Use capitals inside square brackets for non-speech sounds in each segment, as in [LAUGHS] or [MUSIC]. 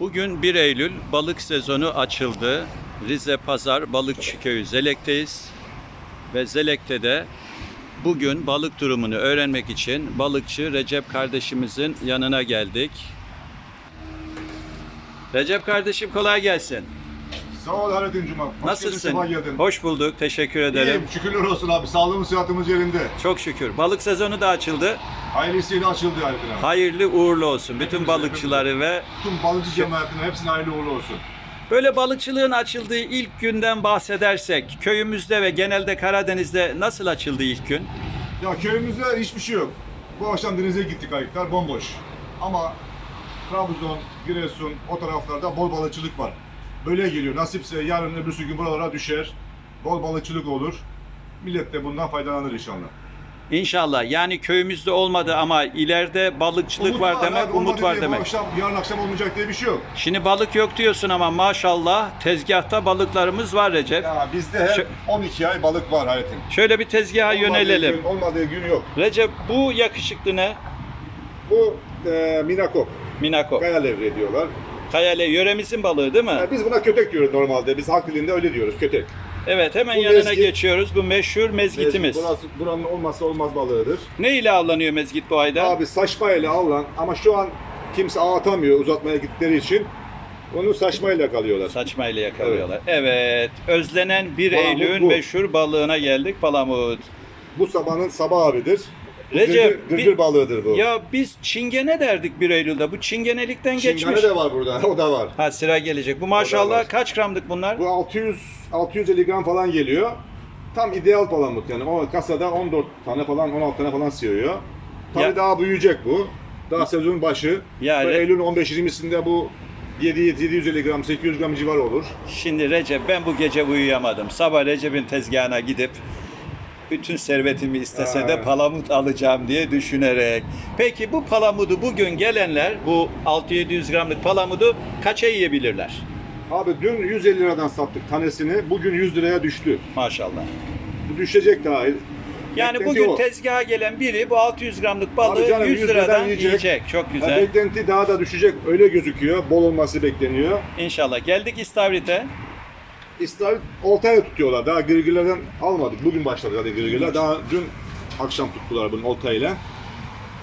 Bugün 1 Eylül balık sezonu açıldı. Rize Pazar Balıkçı Köyü Zelek'teyiz. Ve Zelek'te de bugün balık durumunu öğrenmek için balıkçı Recep kardeşimizin yanına geldik. Recep kardeşim kolay gelsin. Sağ ol Harettin Cuma. Hoş Nasılsın? geldin. Hoş bulduk. Teşekkür ederim. İyiyim, şükürler olsun abi. Sağlığımız, sıhhatimiz yerinde. Çok şükür. Balık sezonu da açıldı. Hayırlısıyla açıldı Harettin abi. Hayırlı uğurlu olsun bütün balıkçıları ve Tüm balıkçı cemaatine hepsine hayırlı uğurlu olsun. Böyle balıkçılığın açıldığı ilk günden bahsedersek köyümüzde ve genelde Karadeniz'de nasıl açıldı ilk gün? Ya köyümüzde hiçbir şey yok. Bu akşam denize gittik ayıklar bomboş. Ama Trabzon, Giresun o taraflarda bol balıkçılık var. Böyle geliyor. Nasipse yarın öbürsü gün buralara düşer. Bol balıkçılık olur. Millet de bundan faydalanır inşallah. İnşallah yani köyümüzde olmadı ama ileride balıkçılık var, demek, abi, umut var diye bu demek. Akşam, yarın akşam olmayacak diye bir şey yok. Şimdi balık yok diyorsun ama maşallah tezgahta balıklarımız var Recep. Ya bizde her Şu- 12 ay balık var Hayrettin. Şöyle bir tezgaha yönelelim. Gün, olmadığı gün yok. Recep bu yakışıklı ne? Bu e, minakop. Minako. Kaya levreği diyorlar. Kayale yöremizin balığı değil mi? Yani biz buna kötek diyoruz normalde. Biz halk dilinde öyle diyoruz kötek. Evet hemen Bu yanına mezgit. geçiyoruz. Bu meşhur mezgitimiz. Burası, buranın olmazsa olmaz balığıdır. Ne ile avlanıyor mezgit bu ayda? Abi saçmayla alınan ama şu an kimse ağ atamıyor uzatmaya gittikleri için. Onu saçmayla kalıyorlar. Saçma ile yakalıyorlar. Evet. Özlenen 1 Palamut Eylül'ün bu. meşhur balığına geldik. Palamut. Bu sabahın sabah abidir. Recep, Gırgır, gırgır bir- balığıdır bu. Ya biz çingene derdik 1 Eylül'de. Bu çingenelikten Çingene geçmiş. de var burada. [LAUGHS] O da var. Ha sıra gelecek. Bu var. maşallah kaç gramdık bunlar? Bu 600 650 gram falan geliyor. Tam ideal palamut yani. O kasada 14 tane falan 16 tane falan sığıyor. Tabii Ya- daha büyüyecek bu. Daha sezonun başı. Yani- Böyle Eylül'ün 15-20'sinde bu 7 750 gram 800 gram civarı olur. Şimdi Recep ben bu gece uyuyamadım. Sabah Recep'in tezgahına gidip bütün servetimi istese de palamut alacağım diye düşünerek. Peki bu palamudu bugün gelenler bu 6-700 gramlık palamudu kaça yiyebilirler? Abi dün 150 liradan sattık tanesini. Bugün 100 liraya düştü. Maşallah. Bu düşecek daha. Yani Beklenti bugün o. tezgaha gelen biri bu 600 gramlık balığı Abi canım, 100 100 liradan liradan yiyecek. yiyecek. Çok güzel. beklenti daha da düşecek. Öyle gözüküyor. Bol olması bekleniyor. İnşallah. Geldik İstavrit'e. İstavrit oltaya tutuyorlar. Daha gırgırlardan almadık. Bugün başladı hadi gırgırlar. Daha dün akşam tuttular bunu oltayla.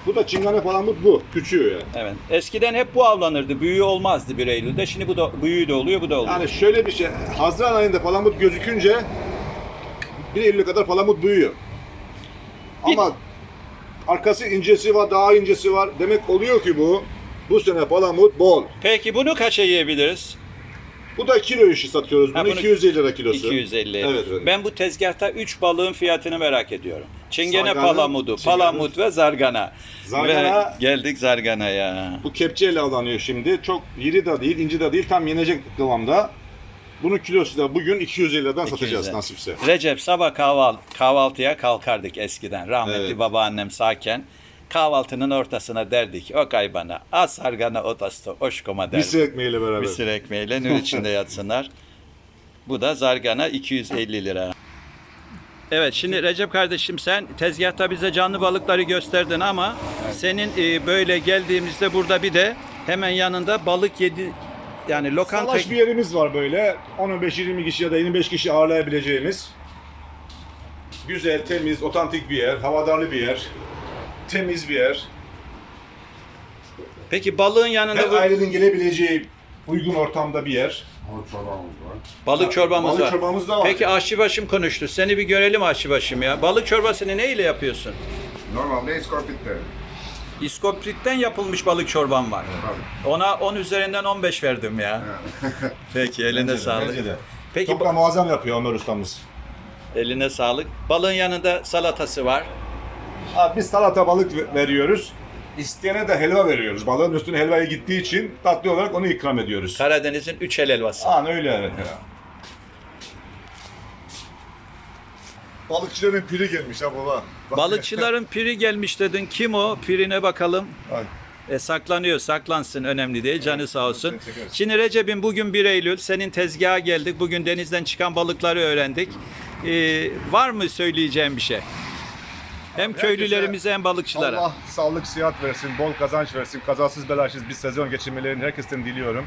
Bu da çingane palamut bu. Küçüğü yani. Evet. Eskiden hep bu avlanırdı. Büyüğü olmazdı 1 Eylül'de. Şimdi bu da büyüğü de oluyor, bu da oluyor. Yani şöyle bir şey. Haziran ayında palamut gözükünce 1 Eylül kadar palamut büyüyor. Ama arkası incesi var, daha incesi var. Demek oluyor ki bu bu sene palamut bol. Peki bunu kaça yiyebiliriz? Bu da kilo işi satıyoruz. Ha, Bunu bunu- 250 lira kilosu. 250. Evet efendim. Ben bu tezgahta 3 balığın fiyatını merak ediyorum. Çingene Zargana, palamudu, çingene. palamut ve zargana. Zargana- Ve geldik zarganaya. Bu kepçeyle avlanıyor şimdi. Çok iri de değil, ince de değil. Tam yenecek kıvamda. Bunun kilosu da bugün 250 liradan satacağız 250. nasipse. Recep sabah kahval kahvaltıya kalkardık eskiden. Rahmetli Evet. babaannem sağken. Kahvaltının ortasına derdik. O kaybana, a sargana otasto, oşkoma derdik. Mısır ekmeğiyle beraber. Mısır ekmeğiyle nur içinde yatsınlar. Bu da zargana 250 lira. Evet şimdi Recep kardeşim sen tezgahta bize canlı balıkları gösterdin ama senin e, böyle geldiğimizde burada bir de hemen yanında balık yedi yani lokanta Salaş bir yerimiz var böyle. 15-20 kişi ya da 25 kişi ağırlayabileceğimiz. Güzel, temiz, otantik bir yer. Havadarlı bir yer. Temiz bir yer. Peki balığın yanında Her bu ailenin gelebileceği uygun ortamda bir yer. balık çorbamız Balık var. çorbamız da var. Peki aşçıbaşım konuştu. Seni bir görelim aşçıbaşım ya. Balık çorbasını ne ile yapıyorsun? Normalde iskorpitte. İskopritten yapılmış balık çorban var. Ona 10 üzerinden 15 verdim ya. [LAUGHS] Peki eline sağlık. Bence de. Peki Çok da muazzam yapıyor Ömer ustamız. eline sağlık. Balığın yanında salatası var. Abi biz salata balık ve- veriyoruz. İsteyene de helva veriyoruz. Balığın üstüne helvaya gittiği için tatlı olarak onu ikram ediyoruz. Karadeniz'in üç el helvası. Aa öyle evet ya. Balıkçıların piri gelmiş ha baba. Bak- Balıkçıların [LAUGHS] piri gelmiş dedin. Kim o? Pirine bakalım. E, saklanıyor, saklansın önemli değil. Canı sağ olsun. Şimdi Recep'in bugün 1 Eylül. Senin tezgaha geldik. Bugün denizden çıkan balıkları öğrendik. E, var mı söyleyeceğim bir şey? Hem köylülerimize hem balıkçılara. Allah sağlık, sıhhat versin, bol kazanç versin, kazasız belasız bir sezon geçirmelerini herkesten diliyorum.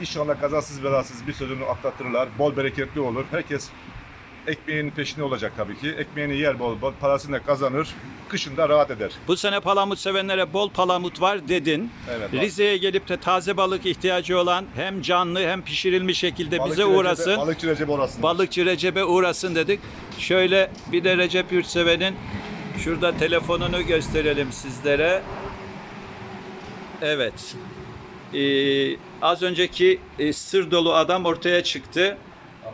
İnşallah kazasız belasız bir sezonu atlatırlar, bol bereketli olur. Herkes ekmeğinin peşinde olacak tabii ki. Ekmeğini yer bol bol, parasını da kazanır, kışın da rahat eder. Bu sene palamut sevenlere bol palamut var dedin. Evet. Rize'ye gelip de taze balık ihtiyacı olan hem canlı hem pişirilmiş şekilde Balıkçı bize Recep'e- uğrasın. Balıkçı Recep orasın. Balıkçı Recep'e uğrasın dedik. Şöyle bir de Recep Yurtseven'in şurada telefonunu gösterelim sizlere. Evet. Ee, az önceki e, sır dolu adam ortaya çıktı.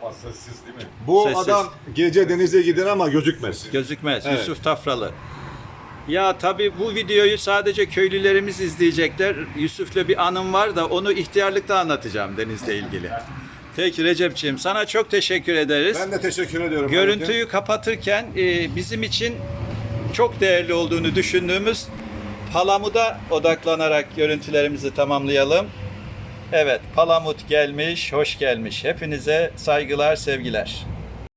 Ama sessiz değil mi? Bu Sessiz. adam gece denize gider ama gözükmez. Gözükmez. Evet. Yusuf Tafralı. Ya tabii bu videoyu sadece köylülerimiz izleyecekler. Yusuf'la bir anım var da onu ihtiyarlıkta anlatacağım denizle ilgili. Peki Recep'ciğim sana çok teşekkür ederiz. Ben de teşekkür ediyorum. Görüntüyü kapatırken e, bizim için çok değerli olduğunu düşündüğümüz Palamut'a odaklanarak görüntülerimizi tamamlayalım. Evet, Palamut gelmiş, hoş gelmiş. Hepinize saygılar, sevgiler.